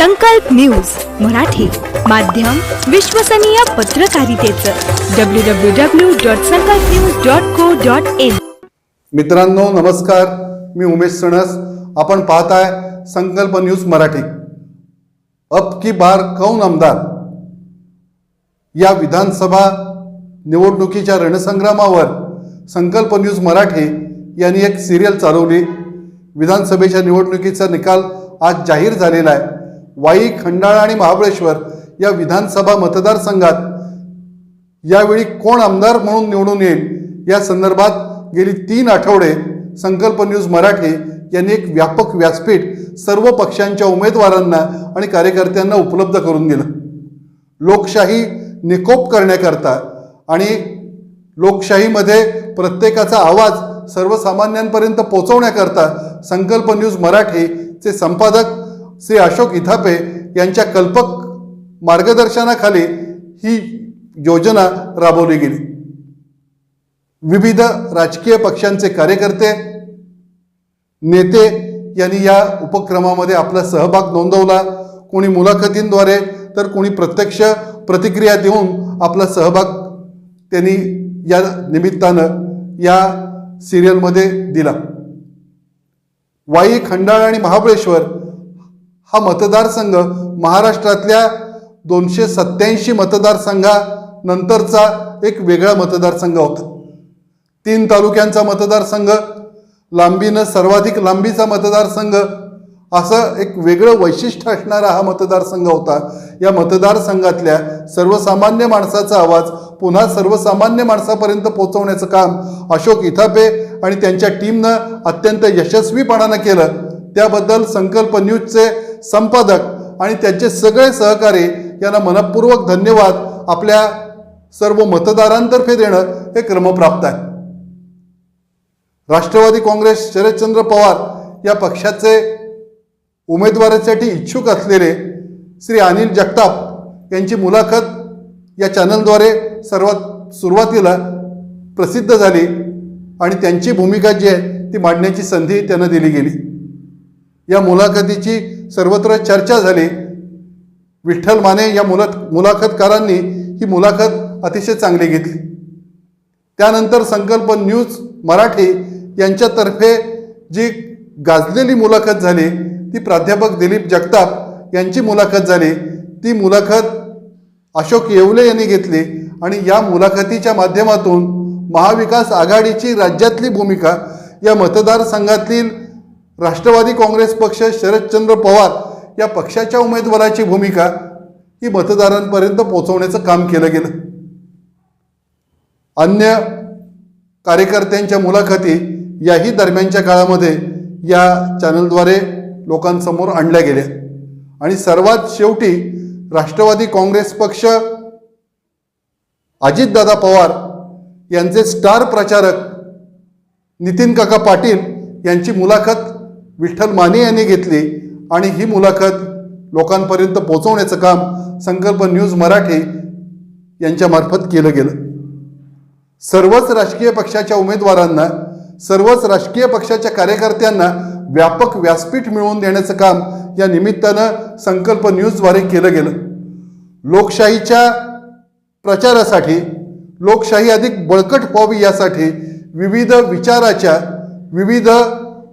संकल्प न्यूज मराठी माध्यम विश्वसनीय पत्रकारितेचं. W W W dot Sankalp news dot co dot in मित्रांनो नमस्कार. मी उमेश सणस. आपण पाहताय संकल्प न्यूज मराठी. अब की बार कौन आमदार? या विधानसभा निवडणुकीच्या रणसंग्रामावर संकल्प न्यूज मराठी यांनी एक सिरियल चालवली. विधानसभेच्या निवडणुकीचा निकाल आज जाहीर झालेला आहे. वाई खंडाळा आणि महाबळेश्वर या विधानसभा मतदारसंघात यावेळी कोण आमदार म्हणून निवडून येईल? या संदर्भात गेली तीन आठवडे संकल्प न्यूज मराठी यांनी एक व्यापक व्यासपीठ सर्व पक्षांच्या उमेदवारांना आणि कार्यकर्त्यांना उपलब्ध करून दिलं. लोकशाही निकोप करण्याकरता आणि लोकशाहीमध्ये प्रत्येकाचा आवाज सर्वसामान्यांपर्यंत पोहोचवण्याकरता संकल्प न्यूज मराठीचे संपादक श्री अशोक इथापे यांच्या कल्पक मार्गदर्शनाखाली ही योजना राबवली गेली. विविध राजकीय पक्षांचे कार्यकर्ते नेते यांनी या उपक्रमामध्ये आपला सहभाग नोंदवला. कोणी मुलाखतींद्वारे तर कोणी प्रत्यक्ष प्रतिक्रिया देऊन आपला सहभाग त्यांनी या निमित्तानं या सिरियलमध्ये दिला. वाई खंडाळा आणि महाबळेश्वर हा मतदारसंघ महाराष्ट्रातल्या दोनशे सत्याऐंशी मतदारसंघानंतरचा एक वेगळा मतदारसंघ होता. तीन तालुक्यांचा मतदारसंघ लांबीनं सर्वाधिक लांबीचा मतदारसंघ असं एक वेगळं वैशिष्ट्य असणारा हा मतदारसंघ होता. या मतदारसंघातल्या सर्वसामान्य माणसाचा आवाज पुन्हा सर्वसामान्य माणसापर्यंत पोहोचवण्याचं काम अशोक इथापे आणि त्यांच्या टीमनं अत्यंत यशस्वीपणानं केलं. त्याबद्दल संकल्प न्यूजचे संपादक आणि त्यांचे सगळे सहकारी यांना मनपूर्वक धन्यवाद आपल्या सर्व मतदारांतर्फे देणं हे क्रमप्राप्त आहे. राष्ट्रवादी काँग्रेस शरदचंद्र पवार या पक्षाचे उमेदवारासाठी इच्छुक असलेले श्री अनिल जगताप यांची मुलाखत या चॅनलद्वारे सर्वात सुरुवातीला प्रसिद्ध झाली आणि त्यांची भूमिका जी आहे ती मांडण्याची संधी त्यांना दिली गेली. या मुलाखतीची सर्वत्र चर्चा झाली. विठ्ठल माने या मुला मुलाखतकारांनी ही मुलाखत अतिशय चांगली घेतली. त्यानंतर संकल्प न्यूज मराठी यांच्यातर्फे जी गाजलेली मुलाखत झाली ती प्राध्यापक दिलीप जगताप यांची मुलाखत झाली. ती मुलाखत अशोक येवले यांनी घेतली आणि या मुलाखतीच्या माध्यमातून महाविकास आघाडीची राज्यातली भूमिका या मतदारसंघातील राष्ट्रवादी काँग्रेस पक्ष शरदचंद्र पवार या पक्षाच्या उमेदवाराची भूमिका ही मतदारांपर्यंत पोहोचवण्याचं काम केलं गेलं. अन्य कार्यकर्त्यांच्या मुलाखती याही दरम्यानच्या काळामध्ये या चॅनलद्वारे लोकांसमोर आणल्या गेल्या. आणि सर्वात शेवटी राष्ट्रवादी काँग्रेस पक्ष अजितदादा पवार यांचे स्टार प्रचारक नितीन काका पाटील यांची मुलाखत विठ्ठल माने यांनी घेतली आणि ही मुलाखत लोकांपर्यंत पोहोचवण्याचं काम संकल्प न्यूज मराठी यांच्यामार्फत केलं गेलं. सर्वच राजकीय पक्षाच्या उमेदवारांना सर्वच राजकीय पक्षाच्या कार्यकर्त्यांना व्यापक व्यासपीठ मिळवून देण्याचं काम या निमित्तानं संकल्प न्यूजद्वारे केलं गेलं. लोकशाहीच्या प्रचारासाठी लोकशाही अधिक बळकट व्हावी यासाठी विविध विचाराच्या विविध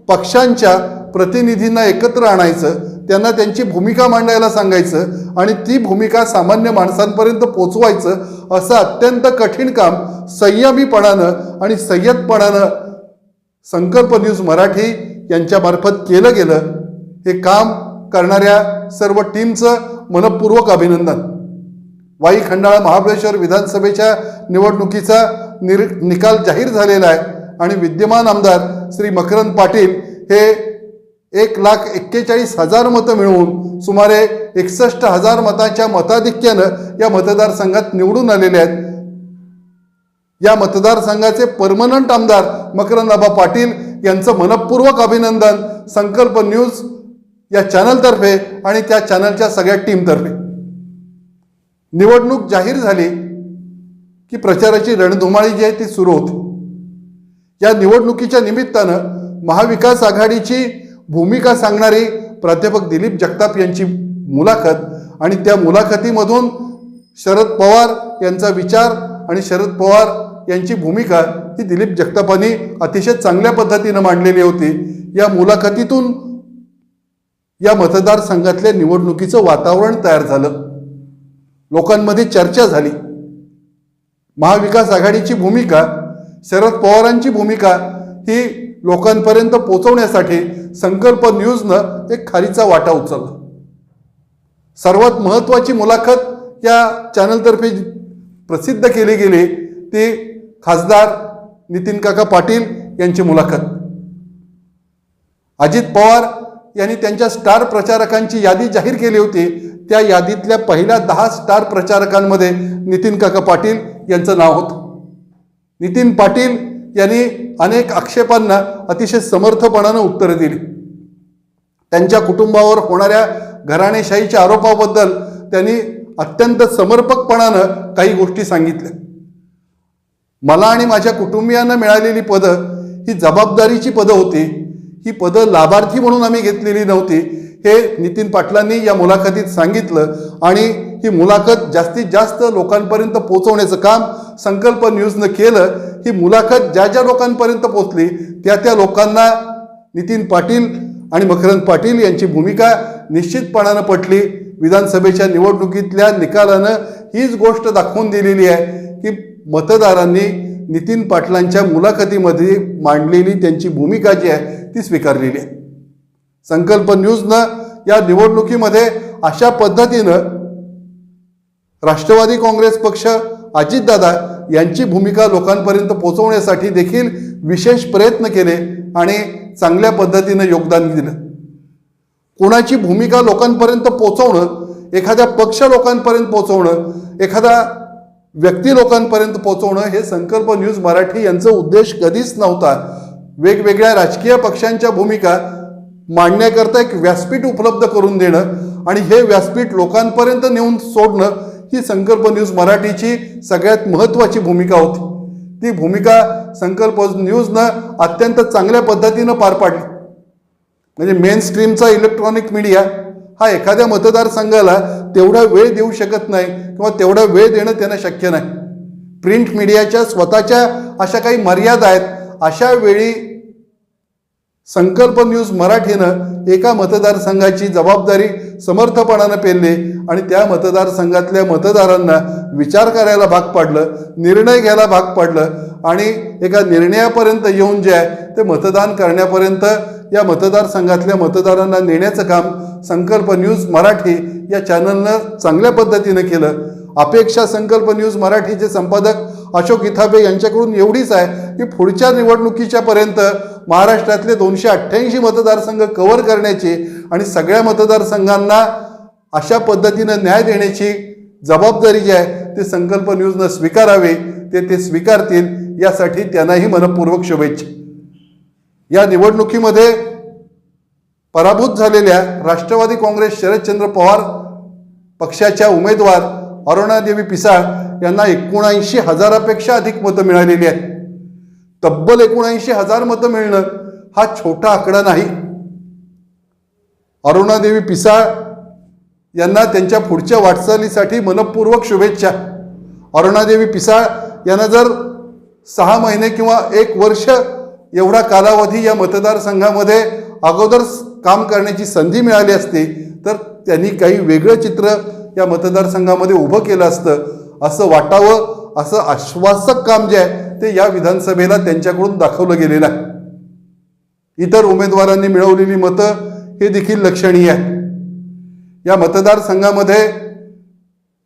पक्षांच्या प्रतिनिधींना एकत्र आणायचं त्यांना त्यांची भूमिका मांडायला सांगायचं आणि ती भूमिका सामान्य माणसांपर्यंत पोचवायचं असं अत्यंत कठीण काम संयमीपणानं आणि संयतपणानं संकल्प न्यूज मराठी यांच्यामार्फत केलं गेलं. हे काम करणाऱ्या सर्व टीमचं मनपूर्वक अभिनंदन. वाई खंडाळा महाबळेश्वर विधानसभेच्या निवडणुकीचा निर निकाल जाहीर झालेला आहे आणि विद्यमान आमदार श्री मकरंद पाटील हे एक लाख एक्केचाळीस हजार मतं मिळवून सुमारे एकसष्ट हजार मताच्या मताधिक्यानं या मतदारसंघात निवडून आलेले आहेत. या मतदारसंघाचे परमनंट आमदार मकरंदाबा पाटील यांचं मनपूर्वक अभिनंदन संकल्प न्यूज या चॅनलतर्फे आणि त्या चॅनलच्या सगळ्या टीमतर्फे. निवडणूक जाहीर झाली की प्रचाराची रणधुमाळी जी आहे ती सुरू होते. या निवडणुकीच्या निमित्तानं महाविकास आघाडीची भूमिका सांगणारी प्राध्यापक दिलीप जगताप यांची मुलाखत आणि त्या मुलाखतीमधून शरद पवार यांचा विचार आणि शरद पवार यांची भूमिका ही दिलीप जगतापांनी अतिशय चांगल्या पद्धतीनं मांडलेली होती. या मुलाखतीतून या मतदारसंघातल्या निवडणुकीचं वातावरण तयार झालं. लोकांमध्ये चर्चा झाली. महाविकास आघाडीची भूमिका शरद पवारांची भूमिका ही लोकांपर्यंत पोचवण्यासाठी संकल्प न्यूजनं एक खारीचा वाटा उचलला. सर्वात महत्त्वाची मुलाखत या चॅनलतर्फे प्रसिद्ध केली गेली ती खासदार नितीन काका पाटील यांची मुलाखत. अजित पवार यांनी त्यांच्या स्टार प्रचारकांची यादी जाहीर केली होती. त्या यादीतल्या पहिल्या दहा स्टार प्रचारकांमध्ये नितीन काका पाटील यांचं नाव होतं. नितीन पाटील यांनी अनेक आक्षेपांना अतिशय समर्थपणानं उत्तरं दिली. त्यांच्या कुटुंबावर होणाऱ्या घराणेशाहीच्या आरोपाबद्दल त्यांनी अत्यंत समर्पकपणानं काही गोष्टी सांगितल्या. मला आणि माझ्या कुटुंबियांना मिळालेली पदं ही जबाबदारीची पदं होती. ही पदं लाभार्थी म्हणून आम्ही घेतलेली नव्हती. हे नितीन पाटलांनी या मुलाखतीत सांगितलं आणि ही मुलाखत जास्तीत जास्त लोकांपर्यंत पोहोचवण्याचं काम संकल्प न्यूजनं केलं. ही मुलाखत ज्या ज्या लोकांपर्यंत पोचली त्या त्या लोकांना नितीन पाटील आणि मकरंद पाटील यांची भूमिका निश्चितपणानं पटली. विधानसभेच्या निवडणुकीतल्या निकालानं हीच गोष्ट दाखवून दिलेली आहे की मतदारांनी नितीन पाटलांच्या मुलाखतीमध्ये मांडलेली त्यांची भूमिका जी आहे ती स्वीकारलेली आहे. संकल्प न्यूजनं या निवडणुकीमध्ये अशा पद्धतीनं राष्ट्रवादी काँग्रेस पक्ष अजितदादा यांची भूमिका लोकांपर्यंत पोहोचवण्यासाठी देखील विशेष प्रयत्न केले आणि चांगल्या पद्धतीनं योगदान दिलं. कोणाची भूमिका लोकांपर्यंत पोहोचवणं एखाद्या पक्ष लोकांपर्यंत पोहोचवणं एखादा व्यक्ती लोकांपर्यंत पोहोचवणं हे संकल्प न्यूज मराठी यांचा उद्देश कधीच नव्हता. वेगवेगळ्या राजकीय पक्षांच्या भूमिका मांडण्याकरता एक व्यासपीठ उपलब्ध करून देणं आणि हे व्यासपीठ लोकांपर्यंत नेऊन सोडणं ही संकल्प न्यूज मराठीची सगळ्यात महत्त्वाची भूमिका होती. ती भूमिका संकल्प न्यूजनं अत्यंत चांगल्या पद्धतीनं पार पाडली. म्हणजे मेन स्ट्रीमचा इलेक्ट्रॉनिक मीडिया हा एखाद्या मतदारसंघाला तेवढा वेळ देऊ शकत नाही किंवा तेवढा वेळ देणं त्यांना शक्य नाही. प्रिंट मीडियाच्या स्वतःच्या अशा काही मर्यादा आहेत अशा वेळी संकल्प न्यूज मराठीनं एका मतदारसंघाची जबाबदारी समर्थपणानं पेलली आणि त्या मतदारसंघातल्या मतदारांना विचार करायला भाग पाडलं निर्णय घ्यायला भाग पाडलं आणि एका निर्णयापर्यंत येऊन जे आहे ते मतदान करण्यापर्यंत या मतदारसंघातल्या मतदारांना नेण्याचं काम संकल्प न्यूज मराठी या चॅनलनं चांगल्या पद्धतीनं केलं. अपेक्षा संकल्प न्यूज मराठीचे संपादक अशोक इथाबे यांच्याकडून एवढीच आहे की पुढच्या निवडणुकीच्या पर्यंत महाराष्ट्रातले दोनशे अठ्ठ्याऐंशी मतदारसंघ कव्हर करण्याची आणि सगळ्या मतदारसंघांना अशा पद्धतीनं न्याय देण्याची जबाबदारी जी आहे ते संकल्प न्यूजनं स्वीकारावे ते ते स्वीकारतील यासाठी त्यांनाही मनपूर्वक शुभेच्छा. या निवडणुकीमध्ये पराभूत झालेल्या राष्ट्रवादी काँग्रेस शरदचंद्र पवार पक्षाच्या उमेदवार अरुणादेवी पिसाळ यांना एकोणऐंशी हजारापेक्षा अधिक मतं मिळालेली आहेत. तब्बल एकोणऐंशी हजार मतं मिळणं हा छोटा आकडा नाही. अरुणादेवी पिसाळ यांना त्यांच्या पुढच्या वाटचालीसाठी मनपूर्वक शुभेच्छा. अरुणादेवी पिसाळ यांना जर सहा महिने किंवा एक वर्ष एवढा कालावधी या मतदारसंघामध्ये अगोदर काम करण्याची संधी मिळाली असती तर त्यांनी काही वेगळं चित्र या मतदारसंघामध्ये उभं केलं असतं असं वाटावं असं आश्वासक काम जे आहे ते या विधानसभेला त्यांच्याकडून दाखवलं गेलेलं आहे. इतर उमेदवारांनी मिळवलेली मतं हे देखील लक्षणीय आहे या मतदारसंघामध्ये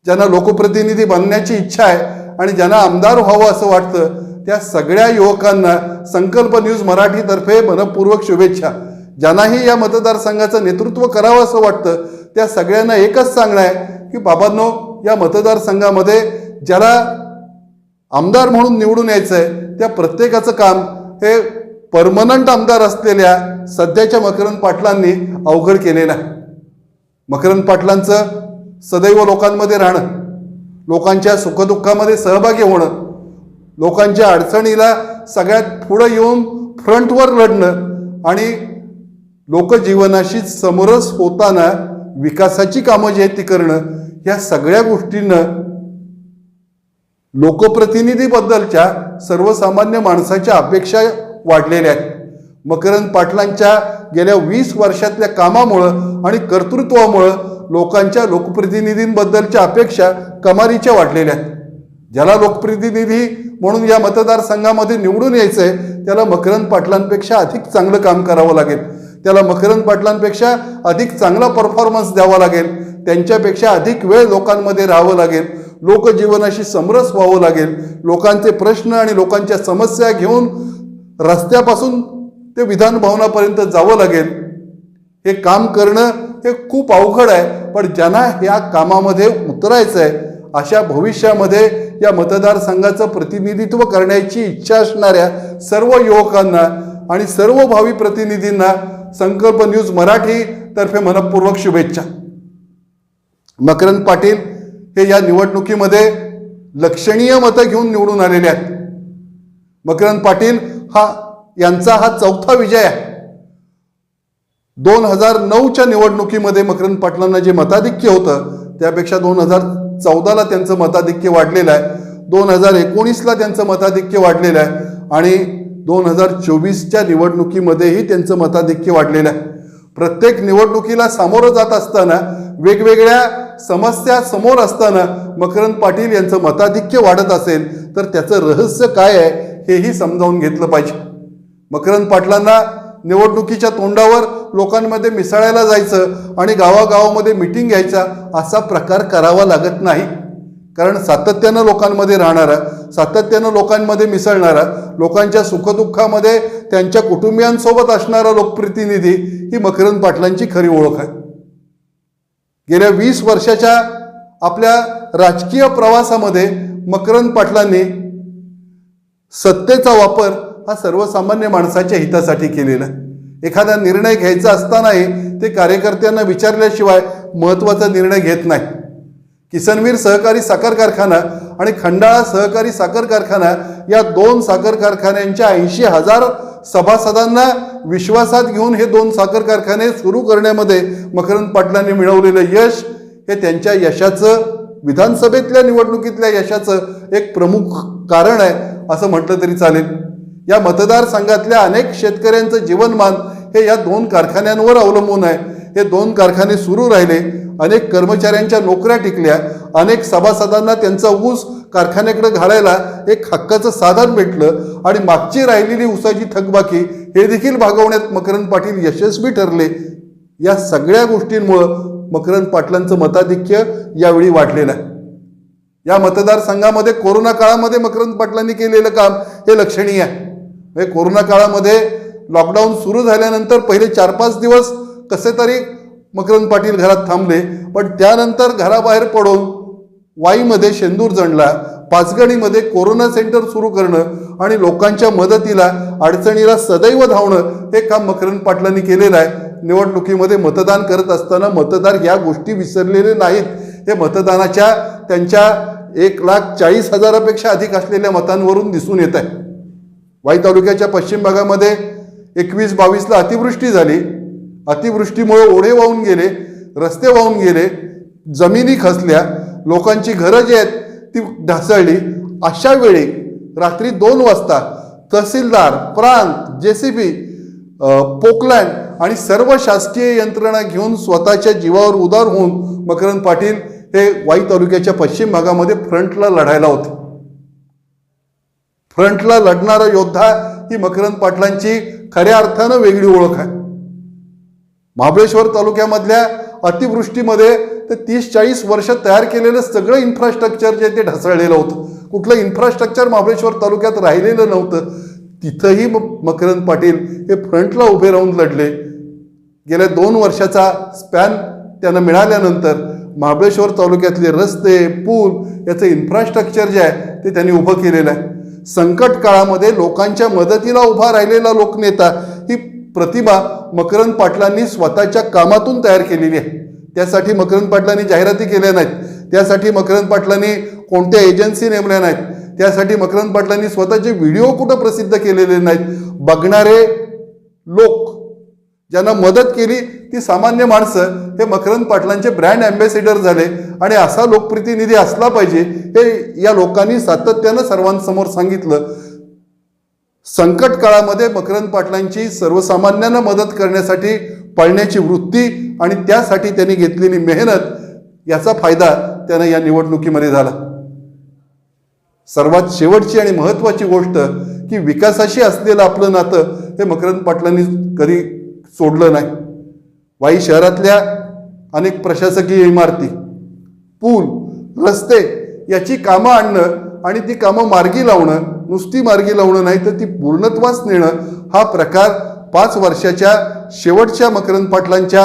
ज्यांना लोकप्रतिनिधी बनण्याची इच्छा आहे आणि ज्यांना आमदार व्हावं असं वाटतं त्या सगळ्या युवकांना संकल्प न्यूज मराठीतर्फे मनपूर्वक शुभेच्छा. ज्यांनाही या मतदारसंघाचं नेतृत्व करावं असं वाटतं त्या सगळ्यांना एकच सांगणं आहे की बाबांनो या मतदारसंघामध्ये ज्याला आमदार म्हणून निवडून यायचं आहे त्या प्रत्येकाचं काम हे परमनंट आमदार असलेल्या सध्याच्या मकरंद पाटलांनी अवघड केलेलं आहे. मकरंद पाटलांचं सदैव लोकांमध्ये राहणं लोकांच्या सुखदुःखामध्ये सहभागी होणं लोकांच्या अडचणीला सगळ्यात पुढं येऊन फ्रंटवर लढणं आणि लोकजीवनाशी समरस होताना विकासाची कामं जी आहेत ती करणं या सगळ्या गोष्टींनं लोकप्रतिनिधीबद्दलच्या सर्वसामान्य माणसाच्या अपेक्षा वाढलेल्या आहेत. मकरंद पाटलांच्या गेल्या वीस वर्षातल्या कामामुळं आणि कर्तृत्वामुळं लोकांच्या लोकप्रतिनिधींबद्दलच्या अपेक्षा कमारीच्या वाढलेल्या आहेत. ज्याला लोकप्रतिनिधी म्हणून या मतदारसंघामध्ये निवडून यायचं आहे त्याला मकरंद पाटलांपेक्षा अधिक चांगलं काम करावं लागेल. त्याला मकरंद पाटलांपेक्षा अधिक चांगला परफॉर्मन्स द्यावा लागेल. त्यांच्यापेक्षा अधिक वेळ लोकांमध्ये राहावं लागेल. लोकजीवनाशी समरस व्हावं लागेल. लोकांचे प्रश्न आणि लोकांच्या समस्या घेऊन रस्त्यापासून ते विधान भवनापर्यंत जावं लागेल. हे काम करणं हे खूप अवघड आहे पण ज्यांना या कामामध्ये उतरायचं आहे अशा भविष्यामध्ये या मतदारसंघाचं प्रतिनिधित्व करण्याची इच्छा असणाऱ्या सर्व युवकांना आणि सर्व भावी प्रतिनिधींना संकल्प न्यूज मराठी तर्फे मनपूर्वक शुभेच्छा. मकरंद पाटील हे या निवडणुकीमध्ये लक्षणीय मतं घेऊन निवडून आलेले आहेत. मकरंद पाटील हा यांचा हा चौथा विजय आहे. दोन हजार नऊच्या निवडणुकीमध्ये मकरंद पाटलांना जे मताधिक्य होतं त्यापेक्षा दोन हजार चौदाला त्यांचं मताधिक्य वाढलेलं आहे. दोन हजार एकोणीसला त्यांचं मताधिक्य वाढलेलं आहे. आणि दोन हजार चोवीसच्या निवडणुकीमध्येही त्यांचं मताधिक्य वाढलेलं आहे. प्रत्येक निवडणुकीला सामोरं जात असताना वेगवेगळ्या समस्या समोर असताना मकरंद पाटील यांचं मताधिक्य वाढत असेल तर त्याचं रहस्य काय आहे हेही समजावून घेतलं पाहिजे. मकरंद पाटलांना निवडणुकीच्या तोंडावर लोकांमध्ये मिसळायला जायचं आणि गावागावामध्ये मिटिंग घ्यायचा असा प्रकार करावा लागत नाही. कारण सातत्यानं लोकांमध्ये राहणारा सातत्यानं लोकांमध्ये मिसळणारा लोकांच्या सुखदुःखामध्ये त्यांच्या कुटुंबियांसोबत असणारा लोकप्रतिनिधी ही मकरंद पाटलांची खरी ओळख आहे. गेल्या वीस वर्षाच्या आपल्या राजकीय प्रवासामध्ये मकरंद पाटलांनी सत्तेचा वापर हा सर्वसामान्य माणसाच्या हितासाठी केलेला आहे. एखादा निर्णय घ्यायचा असतानाही ते कार्यकर्त्यांना विचारल्याशिवाय महत्त्वाचा निर्णय घेत नाही किसनवीर सहकारी साखर कारखाना आणि खंडाळा सहकारी साखर कारखाना या दोन साखर कारखान्यांच्या ऐंशी हजार सभासदांना विश्वासात घेऊन हे दोन साखर कारखाने सुरू करण्यामध्ये मकरंद पाटलांनी मिळवलेलं यश हे त्यांच्या यशाचं विधानसभेतल्या निवडणुकीतल्या यशाचं एक प्रमुख कारण आहे असं म्हटलं तरी चालेल. या मतदारसंघातल्या अनेक शेतकऱ्यांचं जीवनमान हे या दोन कारखान्यांवर अवलंबून आहे. हे दोन कारखाने सुरू राहिले. अनेक कर्मचाऱ्यांच्या नोकऱ्या टिकल्या अनेक सभासदांना त्यांचा ऊस कारखान्याकडे घालायला एक हक्काचं साधन भेटलं आणि मागची राहिलेली ऊसाची थकबाकी हे देखील भागवण्यात मकरंद पाटील यशस्वी ठरले. या सगळ्या गोष्टींमुळं मकरंद पाटलांचं मताधिक्य यावेळी वाढलेलं आहे. या मतदारसंघामध्ये कोरोना काळामध्ये मकरंद पाटलांनी केलेलं काम हे लक्षणीय आहे. म्हणजे कोरोना काळामध्ये लॉकडाऊन सुरू झाल्यानंतर पहिले चार पाच दिवस कसे तरी मकरंद पाटील घरात थांबले. पण त्यानंतर घराबाहेर पडून वाईमध्ये शेंदूर जणला पाचगणीमध्ये कोरोना सेंटर सुरू करणं आणि लोकांच्या मदतीला अडचणीला सदैव धावणं हे काम मकरंद पाटलांनी केलेलं आहे. निवडणुकीमध्ये मतदान करत असताना मतदार या गोष्टी विसरलेले नाहीत. हे मतदानाच्या त्यांच्या एक लाख चाळीस हजारापेक्षा अधिक असलेल्या मतांवरून दिसून येत आहे. वाई तालुक्याच्या पश्चिम भागामध्ये एकवीस बावीसला अतिवृष्टी झाली. अतिवृष्टीमुळे ओढे वाहून गेले रस्ते वाहून गेले जमिनी खचल्या लोकांची घरं जी आहेत ती ढासळली. अशा वेळी रात्री दोन वाजता तहसीलदार प्रांत जे सी बी पोकलँड आणि सर्व शासकीय यंत्रणा घेऊन स्वतःच्या जीवावर उदार होऊन मकरंद पाटील हे वाई तालुक्याच्या पश्चिम भागामध्ये फ्रंटला लढायला होते. फ्रंटला लढणारा योद्धा ही मकरंद पाटलांची खऱ्या अर्थानं वेगळी ओळख आहे. महाबळेश्वर तालुक्यामधल्या अतिवृष्टीमध्ये ते तीस चाळीस वर्ष तयार केलेलं सगळं इन्फ्रास्ट्रक्चर जे ते ढसळलेलं होतं. कुठलं इन्फ्रास्ट्रक्चर महाबळेश्वर तालुक्यात राहिलेलं नव्हतं तिथंही म मकरंद पाटील हे फ्रंटला उभे राहून लढले. गेल्या दोन वर्षाचा स्पॅन त्यांना मिळाल्यानंतर महाबळेश्वर तालुक्यातले रस्ते पूल याचं इन्फ्रास्ट्रक्चर जे आहे ते त्यांनी उभं केलेलं आहे. संकट काळामध्ये लोकांच्या मदतीला उभा राहिलेला लोकनेता प्रतिभा मकरंद पाटलांनी स्वतःच्या कामातून तयार केलेली आहे. त्यासाठी मकरंद पाटलांनी जाहिराती केल्या नाहीत. त्यासाठी मकरंद पाटलांनी कोणत्या एजन्सी नेमल्या नाहीत. त्यासाठी मकरंद पाटलांनी स्वतःचे व्हिडिओ कुठं प्रसिद्ध केलेले नाहीत. बघणारे लोक ज्यांना मदत केली ती सामान्य माणसं हे मकरंद पाटलांचे ब्रँड अँबॅसिडर झाले. आणि असा लोकप्रतिनिधी असला पाहिजे हे या लोकांनी सातत्यानं सर्वांसमोर सांगितलं. संकट काळामध्ये मकरंद पाटलांची सर्वसामान्यांना मदत करण्यासाठी पळण्याची वृत्ती आणि त्यासाठी त्यांनी घेतलेली मेहनत याचा फायदा त्यांना या निवडणुकीमध्ये झाला. सर्वात शेवटची आणि महत्त्वाची गोष्ट की विकासाशी असलेलं आपलं नातं हे मकरंद पाटलांनी कधी सोडलं नाही. वाई शहरातल्या अनेक प्रशासकीय इमारती पूल रस्ते याची कामं आणणं आणि ती कामं मार्गी लावणं नुसती मार्गी लावणं नाही तर ती पूर्णत्वास नेणं हा प्रकार पाच वर्षाच्या शेवटच्या मकरंद पाटलांच्या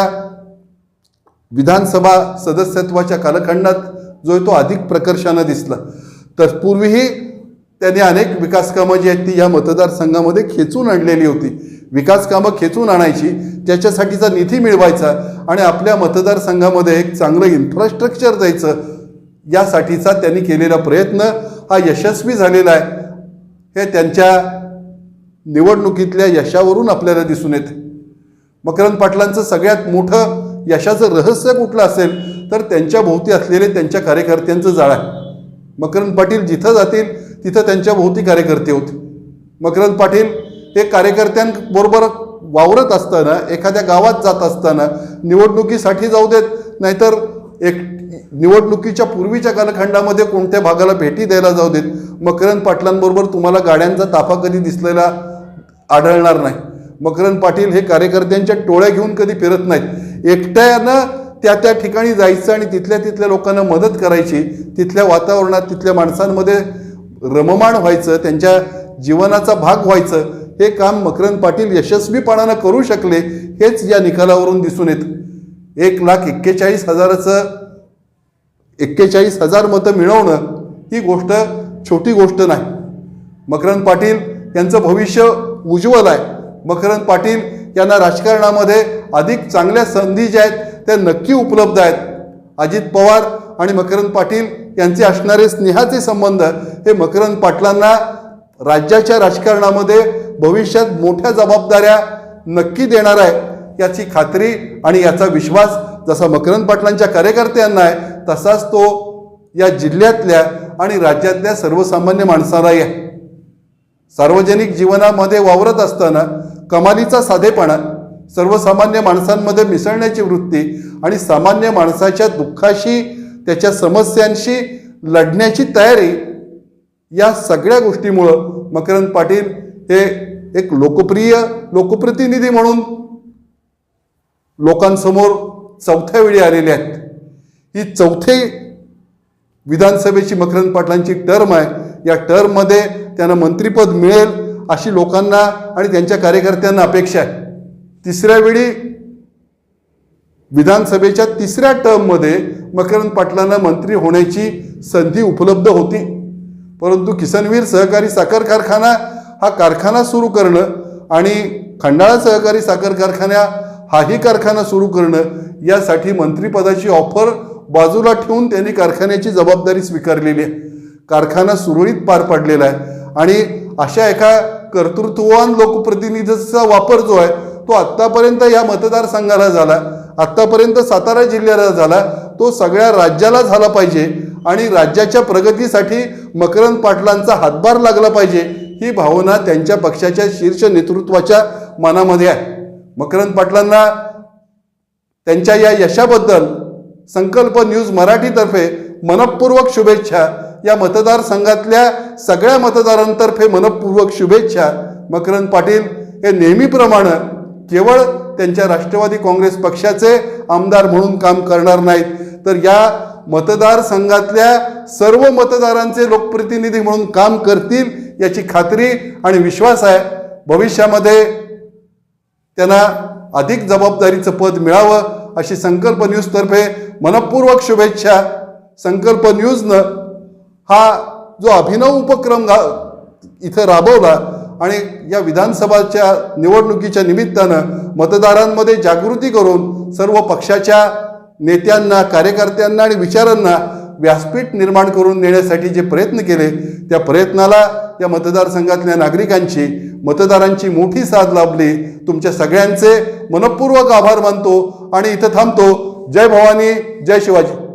विधानसभा सदस्यत्वाच्या कालखंडात जो आहे तो अधिक प्रकर्षानं दिसला. तर पूर्वीही त्यांनी अनेक विकासकामं जी आहेत ती या मतदारसंघामध्ये खेचून आणलेली होती. विकास कामं खेचून आणायची त्याच्यासाठीचा निधी मिळवायचा आणि आपल्या मतदारसंघामध्ये एक चांगलं इन्फ्रास्ट्रक्चर द्यायचं यासाठीचा त्यांनी केलेला प्रयत्न हा यशस्वी झालेला आहे. हे त्यांच्या निवडणुकीतल्या यशावरून आपल्याला दिसून येते. मकरंद पाटलांचं सगळ्यात मोठं यशाचं रहस्य कुठलं असेल तर त्यांच्या भोवती असलेले त्यांच्या कार्यकर्त्यांचं जाळ आहे. मकरंद पाटील जिथं जातील तिथं त्यांच्या भोवती कार्यकर्ते होते. मकरंद पाटील हे कार्यकर्त्यांबरोबर वावरत असताना एखाद्या गावात जात असताना निवडणुकीसाठी जाऊ देत नाहीतर एक निवडणुकीच्या पूर्वीच्या कालखंडामध्ये कोणत्या भागाला भेटी द्यायला जाऊ देत? मकरंद पाटलांबरोबर तुम्हाला गाड्यांचा ताफा कधी दिसलेला आढळणार नाही. मकरंद पाटील हे कार्यकर्त्यांच्या टोळ्या घेऊन कधी फिरत नाहीत. एकट्यानं त्या त्या ठिकाणी जायचं आणि तिथल्या तिथल्या लोकांना मदत करायची तिथल्या वातावरणात तिथल्या माणसांमध्ये रममाण व्हायचं त्यांच्या जीवनाचा भाग व्हायचं हे काम मकरंद पाटील यशस्वीपणानं करू शकले हेच या निकालावरून दिसून येतं. एक लाख एक्केचाळीस हजाराचं एक्केचाळीस हजार मतं मिळवणं ही गोष्ट छोटी गोष्ट नाही. मकरंद पाटील यांचं भविष्य उज्ज्वल आहे. मकरंद पाटील यांना राजकारणामध्ये अधिक चांगल्या संधी ज्या आहेत त्या नक्की उपलब्ध आहेत. अजित पवार आणि मकरंद पाटील यांचे असणारे स्नेहाचे संबंध हे मकरंद पाटलांना राज्याच्या राजकारणामध्ये भविष्यात मोठ्या जबाबदाऱ्या नक्की देणार आहे. याची खात्री आणि याचा विश्वास जसा मकरंद पाटलांच्या कार्यकर्त्यांना आहे तसाच तो या जिल्ह्यातल्या आणि राज्यातल्या सर्वसामान्य माणसालाही आहे. सार्वजनिक जीवनामध्ये वावरत असताना कमालीचा साधेपणा सर्वसामान्य माणसांमध्ये मिसळण्याची वृत्ती आणि सामान्य माणसाच्या दुःखाशी त्याच्या समस्यांशी लढण्याची तयारी या सगळ्या गोष्टीमुळं मकरंद पाटील हे एक लोकप्रिय लोकप्रतिनिधी म्हणून लोकांसमोर चौथ्या वेळी आलेले आहेत. ही चौथे विधानसभेची मकरंद पाटलांची टर्म आहे. या टर्ममध्ये त्यांना मंत्रिपद मिळेल अशी लोकांना आणि त्यांच्या कार्यकर्त्यांना अपेक्षा आहे. तिसऱ्या वेळी विधानसभेच्या तिसऱ्या टर्ममध्ये मकरंद पाटलांना मंत्री होण्याची संधी उपलब्ध होती. परंतु किसनवीर सहकारी साखर कारखाना हा कारखाना सुरू करणं आणि खंडाळा सहकारी साखर कारखाना हाही कारखाना सुरू करणं यासाठी मंत्रिपदाची ऑफर बाजूला ठेवून त्यांनी कारखान्याची जबाबदारी स्वीकारलेली आहे. कारखाना सुरळीत पार पाडलेला आहे. आणि अशा एका कर्तृत्ववान लोकप्रतिनिधीचा वापर जो आहे तो आत्तापर्यंत या मतदारसंघाला झाला आत्तापर्यंत सातारा जिल्ह्याला झाला तो सगळ्या राज्याला झाला पाहिजे आणि राज्याच्या प्रगतीसाठी मकरंद पाटलांचा हातभार लागला पाहिजे ही भावना त्यांच्या पक्षाच्या शीर्ष नेतृत्वाच्या मनामध्ये आहे. मकरंद पाटलांना त्यांच्या या यशाबद्दल संकल्प न्यूज मराठीतर्फे मनपूर्वक शुभेच्छा. या मतदारसंघातल्या सगळ्या मतदारांतर्फे मनपूर्वक शुभेच्छा. मकरंद पाटील हे नेहमीप्रमाणे केवळ त्यांच्या राष्ट्रवादी काँग्रेस पक्षाचे आमदार म्हणून काम करणार नाहीत. तर या मतदारसंघातल्या सर्व मतदारांचे लोकप्रतिनिधी म्हणून काम करतील याची खात्री आणि विश्वास आहे. भविष्यामध्ये त्यांना अधिक जबाबदारीचं पद मिळावं अशी संकल्प न्यूजतर्फे मनपूर्वक शुभेच्छा. संकल्प न्यूजनं हा जो अभिनव उपक्रम गा इथं राबवला आणि या विधानसभाच्या निवडणुकीच्या निमित्तानं मतदारांमध्ये जागृती करून सर्व पक्षाच्या नेत्यांना कार्यकर्त्यांना आणि विचारांना व्यासपीठ निर्माण करून नेण्यासाठी जे प्रयत्न केले त्या प्रयत्नाला या मतदारसंघातल्या नागरिकांची मतदारांची मोठी साथ लाभली. तुमच्या सगळ्यांचे मनपूर्वक आभार मानतो आणि इथं थांबतो. जय भवानी जय शिवाजी.